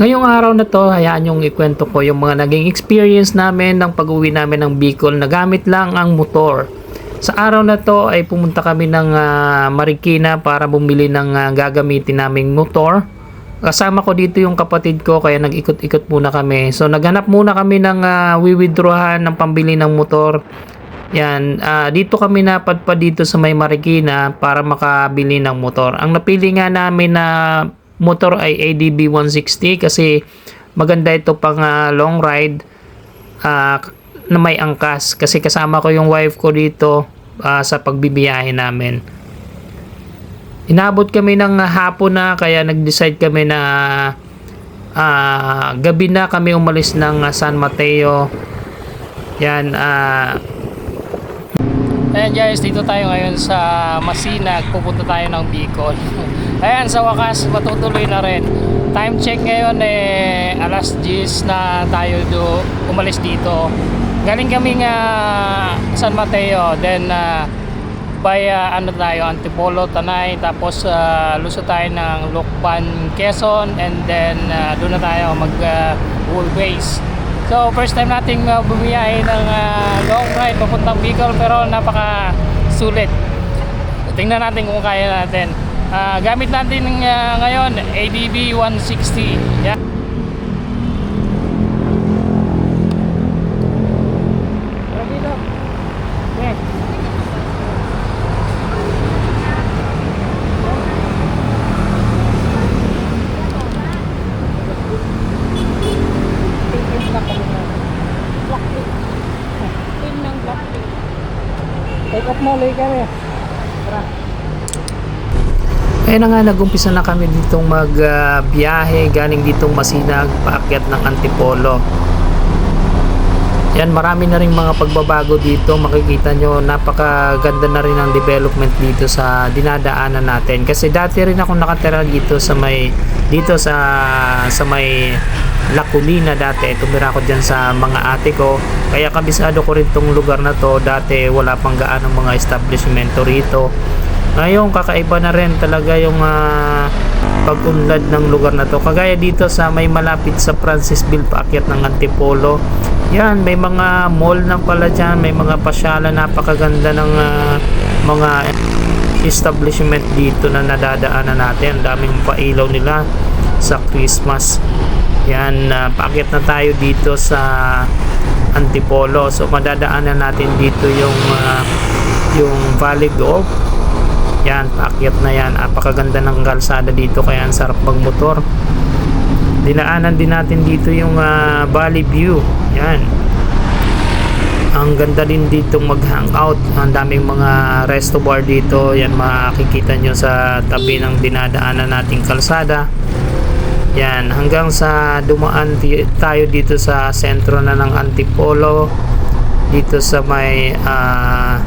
Ngayong araw na to, hayaan yung ikwento ko yung mga naging experience namin ng pag-uwi namin ng Bicol na gamit lang ang motor. Sa araw na to ay pumunta kami ng ah, Marikina para bumili ng ah, gagamitin naming motor. Kasama ko dito yung kapatid ko kaya nag-ikot-ikot muna kami. So naghanap muna kami ng uh, wiwithdrawhan ng pambili ng motor. Yan, ah, dito kami napadpad dito sa may Marikina para makabili ng motor. Ang napili nga namin na motor ay ADB 160 kasi maganda ito pang ah, long ride ah, na may angkas kasi kasama ko yung wife ko dito ah, sa pagbibiyahe namin. Inabot kami ng hapon na kaya nag-decide kami na ah, gabi na kami umalis ng ah, San Mateo. Yan, ah, Ayan guys, dito tayo ngayon sa Masinag. Pupunta tayo ng Bicol. Ayan, sa wakas, matutuloy na rin. Time check ngayon eh, alas 10 na tayo do, umalis dito. Galing kami nga San Mateo, then uh, by uh, ano tayo, Antipolo, Tanay, tapos uh, luso tayo ng Lukban, Quezon, and then uh, doon na tayo mag uh, Woolways. So, first time nating uh, bumiyahe ng uh, long ride papuntang Bicol pero napaka sulit. Tingnan natin kung kaya natin. Ah, gamit natin uh, ngayon ADB 160. Yeah. Tara dito. Okay. Take off mo, lay kami. Tara. Kaya na nga nagumpisa na kami ditong magbiyahe galing ditong Masinag paakyat ng Antipolo. Yan marami na rin mga pagbabago dito. Makikita nyo napakaganda na rin ang development dito sa dinadaanan natin. Kasi dati rin ako nakatira dito sa may dito sa sa may La Colina dati. Tumira ako dyan sa mga ate ko. Kaya kabisado ko rin tong lugar na to. Dati wala pang gaano mga establishmento rito ngayon kakaiba na rin talaga yung ah, pag-unlad ng lugar na to. Kagaya dito sa may malapit sa Francisville paakyat ng Antipolo. Yan may mga mall na pala dyan. May mga pasyalan napakaganda ng ah, mga establishment dito na nadadaanan natin. Ang daming pailaw nila sa Christmas. Yan uh, paakyat na tayo dito sa Antipolo. So madadaanan natin dito yung ah, yung Valley Golf yan, paakyat na yan. Apakaganda ng kalsada dito kaya ang sarap magmotor. Dinaanan din natin dito yung ah, Valley View. Yan. Ang ganda din dito mag-hangout. Ang daming mga resto bar dito. Yan makikita nyo sa tabi ng dinadaanan nating kalsada. Yan, hanggang sa dumaan tayo dito sa sentro na ng Antipolo. Dito sa may ah,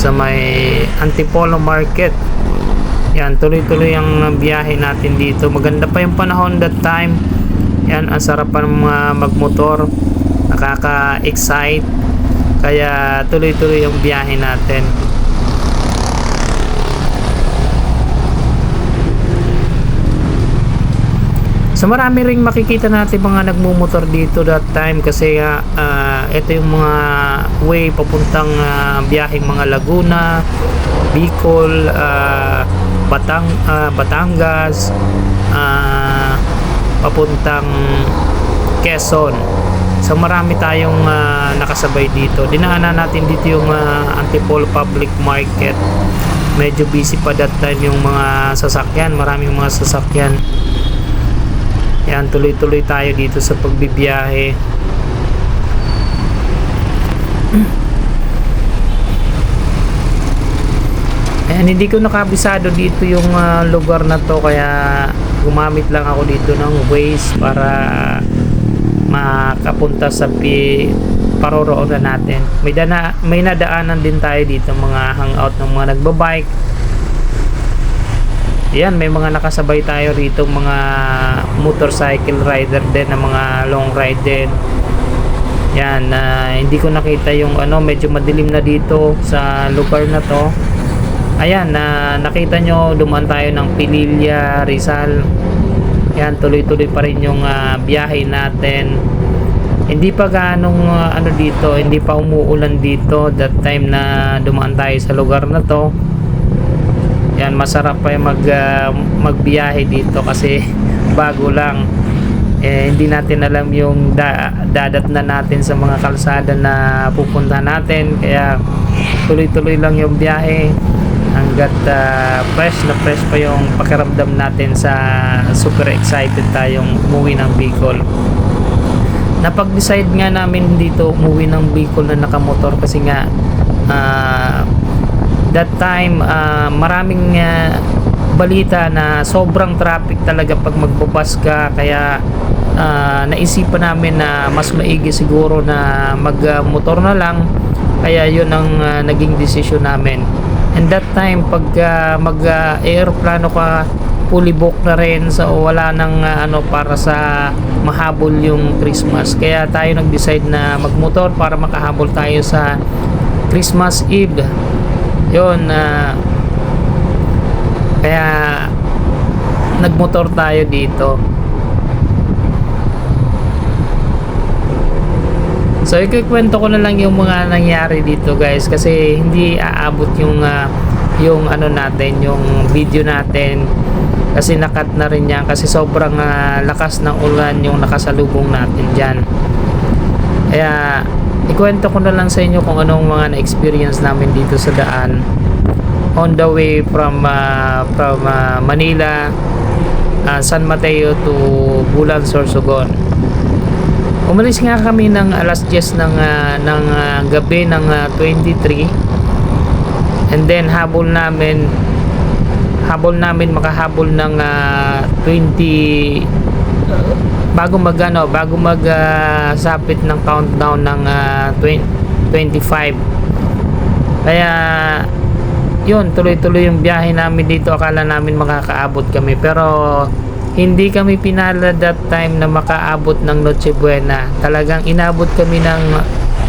sa may Antipolo Market. Yan, tuloy-tuloy ang biyahe natin dito. Maganda pa yung panahon that time. Yan, ang sarap pa ng mga magmotor. Nakaka-excite. Kaya tuloy-tuloy yung biyahe natin. So marami ring makikita natin mga nagmumotor dito that time kasi nga ah, ito yung mga way papuntang ah, biyaheng mga Laguna, Bicol, ah, Batang ah, Batangas, ah, papuntang Quezon. So marami tayong ah, nakasabay dito. Dinaanan natin dito yung ah, Antipolo Public Market. Medyo busy pa that time yung mga sasakyan, maraming mga sasakyan. Yan, tuloy-tuloy tayo dito sa pagbibiyahe. Ayan, hindi ko nakabisado dito yung ah, lugar na to kaya gumamit lang ako dito ng Waze para makapunta sa pi paroroonan natin. May dana may nadaanan din tayo dito mga hangout ng mga nagbabike. Yan, may mga nakasabay tayo rito mga motorcycle rider din na mga long ride din. Yan, na hindi ko nakita yung ano, medyo madilim na dito sa lugar na to. Ayan, na nakita nyo, dumaan tayo ng Pililla, Rizal. Yan, tuloy-tuloy pa rin yung ah, biyahe natin. Hindi pa ganong ah, ano dito, hindi pa umuulan dito that time na dumaan tayo sa lugar na to. Yan, masarap pa yung mag, ah, magbiyahe dito kasi bago lang. Eh, hindi natin alam yung da- dadat na natin sa mga kalsada na pupunta natin. Kaya tuloy-tuloy lang yung biyahe hanggat ah, fresh na fresh pa yung pakiramdam natin sa super excited tayong umuwi ng Bicol. Napag-decide nga namin dito umuwi ng Bicol na nakamotor kasi nga ah, that time ah, maraming ah, balita na sobrang traffic talaga pag magbabas ka. Kaya ah, naisipan namin na mas maigi siguro na magmotor na lang. Kaya yun ang ah, naging desisyon namin. And that time pag ah, mag ah, aeroplano ka fully booked na rin. So wala nang ah, ano para sa mahabol yung Christmas. Kaya tayo nag-decide na magmotor para makahabol tayo sa Christmas Eve yun na kaya nagmotor tayo dito So ikikwento ko na lang yung mga nangyari dito guys kasi hindi aabot yung ah, yung ano natin, yung video natin kasi nakat na rin yan kasi sobrang ah, lakas ng ulan yung nakasalubong natin diyan. Kaya ikwento ko na lang sa inyo kung anong mga na-experience namin dito sa daan on the way from ah, from ah, Manila ah, San Mateo to Bulan Sorsogon. Umalis nga kami ng alas 10 ng ah, ng ah, gabi ng ah, 23 and then habol namin habol namin makahabol ng ah, 20 uh, bago mag ano, bago mag ah, sapit ng countdown ng ah, 20 25 kaya yun tuloy-tuloy yung biyahe namin dito. Akala namin makakaabot kami. Pero hindi kami pinala that time na makaabot ng Noche Buena. Talagang inabot kami ng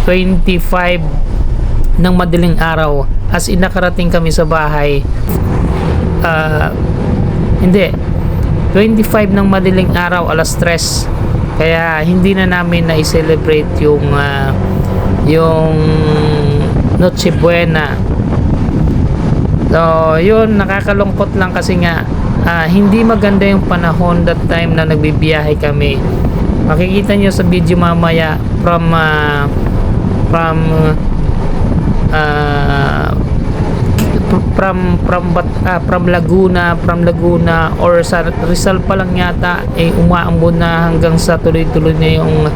25 ng madaling araw. As in nakarating kami sa bahay. Ah, hindi 25 ng madaling araw alas 3 kaya hindi na namin na i-celebrate yung ah, yung Noche Buena. So yun nakakalungkot lang kasi nga ah, hindi maganda yung panahon that time na nagbibiyahe kami. Makikita nyo sa video mamaya from ah, from ah, from from Bat- ah, from Laguna from Laguna or sa Rizal pa lang yata eh umaambon na hanggang sa tuloy-tuloy na yung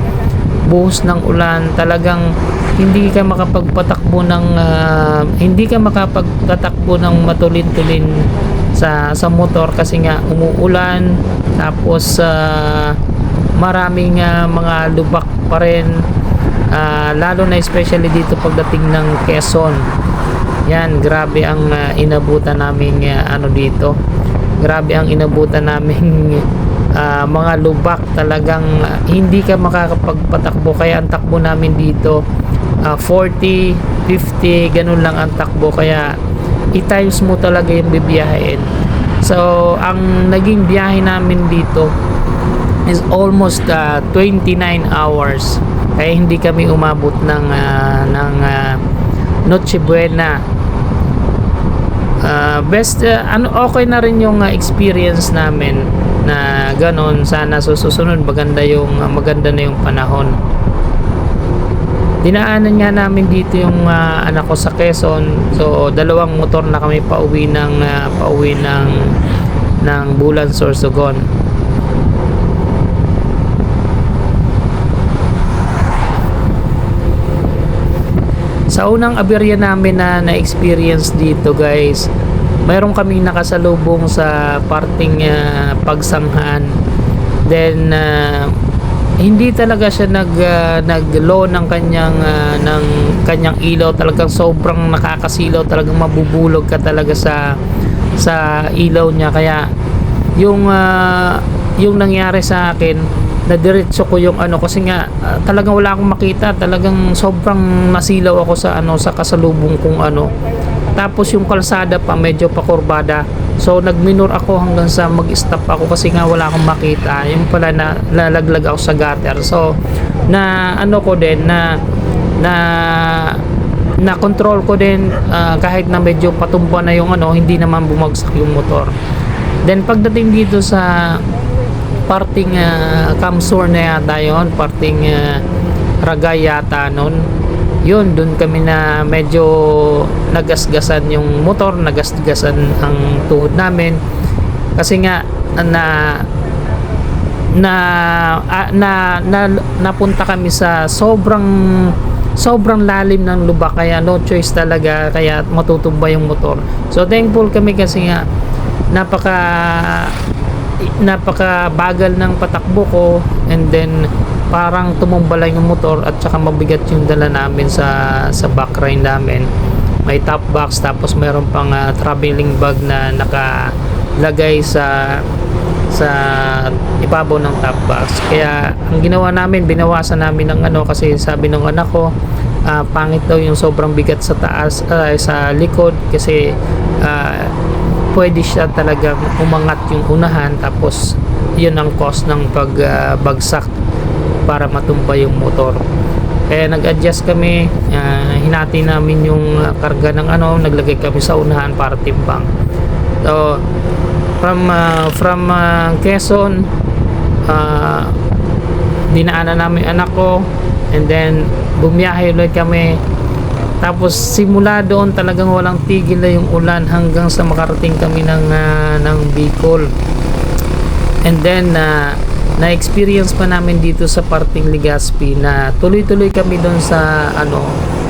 buhos ng ulan. Talagang hindi ka makapagpatakbo ng ah, hindi ka makapagtatakbo ng matulin-tulin sa sa motor kasi nga umuulan tapos ah, maraming ah, mga lubak pa rin Ah, lalo na especially dito pagdating ng Quezon yan grabe ang ah, inabutan naming ah, ano dito. Grabe ang inabutan naming ah, mga lubak talagang ah, hindi ka makakapagpatakbo. Kaya ang takbo namin dito ah, 40 50 ganun lang ang takbo. Kaya i-times mo talaga yung bibiyahin. So ang naging biyahe namin dito is almost ah, 29 hours. Kaya hindi kami umabot ng ah, ng ah, Noche Buena. Ah, best ah, ano okay na rin yung ah, experience namin na ganon. Sana sa susunod maganda yung ah, maganda na yung panahon. Dinaanan nga namin dito yung ah, anak ko sa Quezon. So dalawang motor na kami pauwi ng ah, pauwi ng ng Bulan Sorsogon Sa unang aberya namin na na-experience dito guys, mayroon kaming nakasalubong sa parting ah, pagsanghaan. Then ah, hindi talaga siya nag ah, nag-low ng kanyang ah, ng kanyang ilaw, talagang sobrang nakakasilaw, talagang mabubulog ka talaga sa sa ilaw niya. Kaya yung ah, yung nangyari sa akin na diretso ko yung ano kasi nga ah, talagang wala akong makita talagang sobrang nasilaw ako sa ano sa kasalubong kong ano tapos yung kalsada pa medyo pakurbada So nagminor ako hanggang sa mag-stop ako kasi nga wala akong makita. Yung pala na lalaglag ako sa gutter. So na ano ko din na na na control ko din ah, kahit na medyo patumba na yung ano hindi naman bumagsak yung motor. Then pagdating dito sa parting uh, Kamsur na yata yun, parting ah, Ragay yata nun. Yun, dun kami na medyo nagasgasan yung motor, nagasgasan ang tuhod namin. Kasi nga na na ah, na, na napunta kami sa sobrang sobrang lalim ng lubak kaya no choice talaga kaya matutumba yung motor. So thankful kami kasi nga napaka napaka bagal ng patakbo ko and then parang tumumba yung motor at saka mabigat yung dala namin sa sa back ride namin. May top box tapos meron pang ah, traveling bag na nakalagay sa sa ibabaw ng top box. Kaya ang ginawa namin binawasan namin ng ano kasi sabi ng anak ko ah, pangit daw yung sobrang bigat sa taas ah, sa likod kasi ah, pwede siya talagang umangat yung unahan tapos yun ang cause ng pagbagsak para matumba yung motor. Kaya nag-adjust kami ah, hinati namin yung karga ng ano naglagay kami sa unahan para timbang. So from ah, from ah, Quezon ah, dinaanan namin anak ko and then bumiyahe ulit kami tapos simula doon talagang walang tigil na yung ulan hanggang sa makarating kami ng ah, ng Bicol. And then na na-experience pa namin dito sa parting Legazpi na tuloy-tuloy kami doon sa ano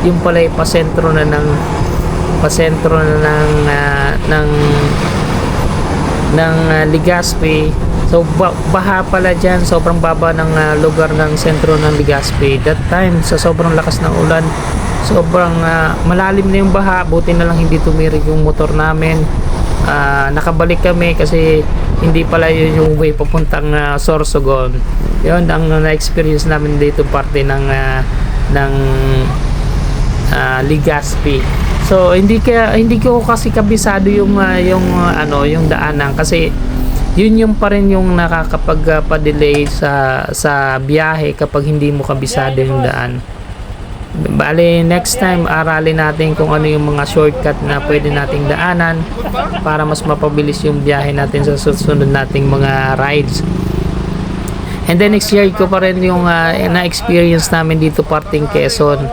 yung pala yung pasentro na ng pasentro na ng ah, ng ng ah, Legazpi. So ba- baha pala dyan sobrang baba ng ah, lugar ng sentro ng Legazpi. That time sa sobrang lakas ng ulan sobrang ah, malalim na yung baha. Buti na lang hindi tumirik yung motor namin. Ah, nakabalik kami kasi hindi pala yun yung way papuntang uh, Sorsogon. Yun ang na-experience namin dito parte ng ah, ng ah, Legazpi. So hindi kaya hindi ko kasi kabisado yung ah, yung ah, ano yung daanan kasi yun yung pa rin yung nakakapag-delay sa sa biyahe kapag hindi mo kabisado yung daan Bale, next time aralin natin kung ano yung mga shortcut na pwede nating daanan para mas mapabilis yung biyahe natin sa susunod nating mga rides. And then next year ko pa rin yung ah, na-experience namin dito parting Quezon.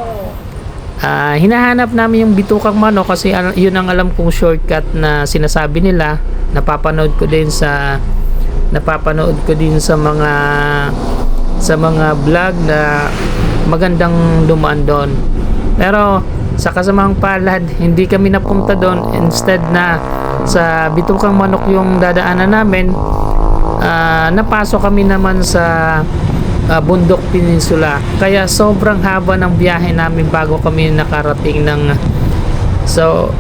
Ah, hinahanap namin yung bitukang mano kasi yun ang alam kong shortcut na sinasabi nila. Napapanood ko din sa napapanood ko din sa mga sa mga vlog na magandang dumaan doon. Pero sa kasamang palad, hindi kami napunta doon. Instead na sa Bitukang Manok yung dadaanan namin, ah, napasok kami naman sa ah, Bundok Peninsula. Kaya sobrang haba ng biyahe namin bago kami nakarating ng so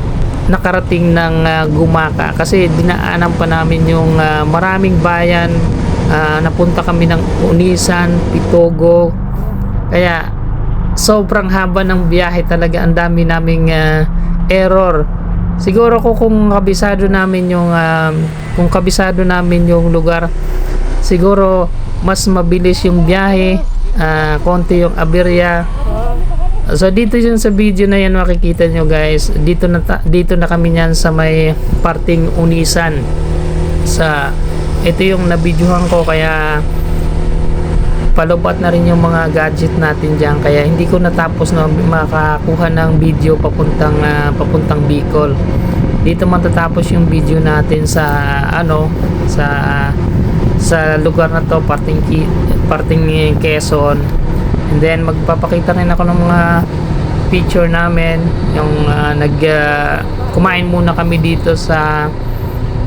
nakarating ng ah, Gumaka kasi dinaanan pa namin yung ah, maraming bayan Ah, napunta kami ng Unisan, Pitogo kaya sobrang haba ng biyahe talaga. Ang dami naming ah, error. Siguro ko kung kabisado namin yung ah, kung kabisado namin yung lugar siguro mas mabilis yung biyahe ah, konti yung aberya So dito yun sa video na yan makikita nyo guys. Dito na dito na kami niyan sa may parting Unisan. Sa ito yung nabidyohan ko kaya palubat na rin yung mga gadget natin diyan kaya hindi ko natapos na makakuha ng video papuntang ah, papuntang Bicol. Dito matatapos yung video natin sa ano sa sa lugar na to parting parting Quezon. And then magpapakita rin ako ng mga picture namin. Yung ah, nag ah, kumain muna kami dito sa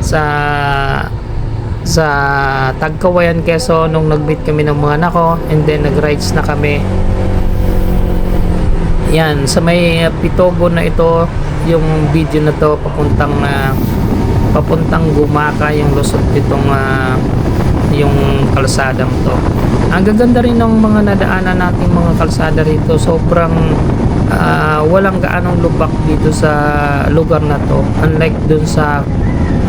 sa sa Tagkawayan Quezon nung nag-meet kami ng mga anak ko and then nag-rides na kami. Yan sa may Pitogo na ito yung video na to papuntang uh, papuntang Gumaka yung lusot nitong uh, yung kalsadang to. Ang gaganda rin ng mga nadaanan nating mga kalsada rito sobrang uh, walang gaanong lubak dito sa lugar na to. Unlike dun sa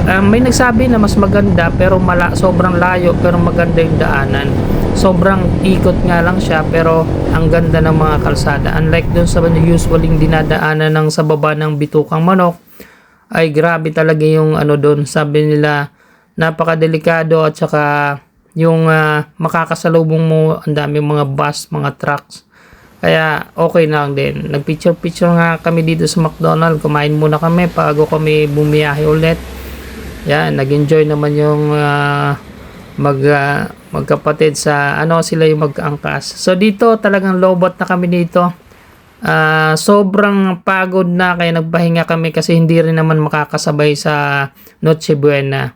ah, may nagsabi na mas maganda pero mala, sobrang layo pero maganda yung daanan. Sobrang ikot nga lang siya pero ang ganda ng mga kalsada. Unlike dun sa usually dinadaanan ng sa baba ng bitukang manok, ay grabe talaga yung ano doon. Sabi nila napakadelikado at saka yung ah, makakasalubong mo ang daming mga bus, mga trucks. Kaya okay na lang din. Nagpicture-picture nga kami dito sa McDonald's. Kumain muna kami bago kami bumiyahe ulit. Yan, nag-enjoy naman yung ah, mag ah, magkapatid sa ano sila yung mag-angkas. So dito talagang lobot na kami dito. Ah, sobrang pagod na kaya nagpahinga kami kasi hindi rin naman makakasabay sa Noche Buena.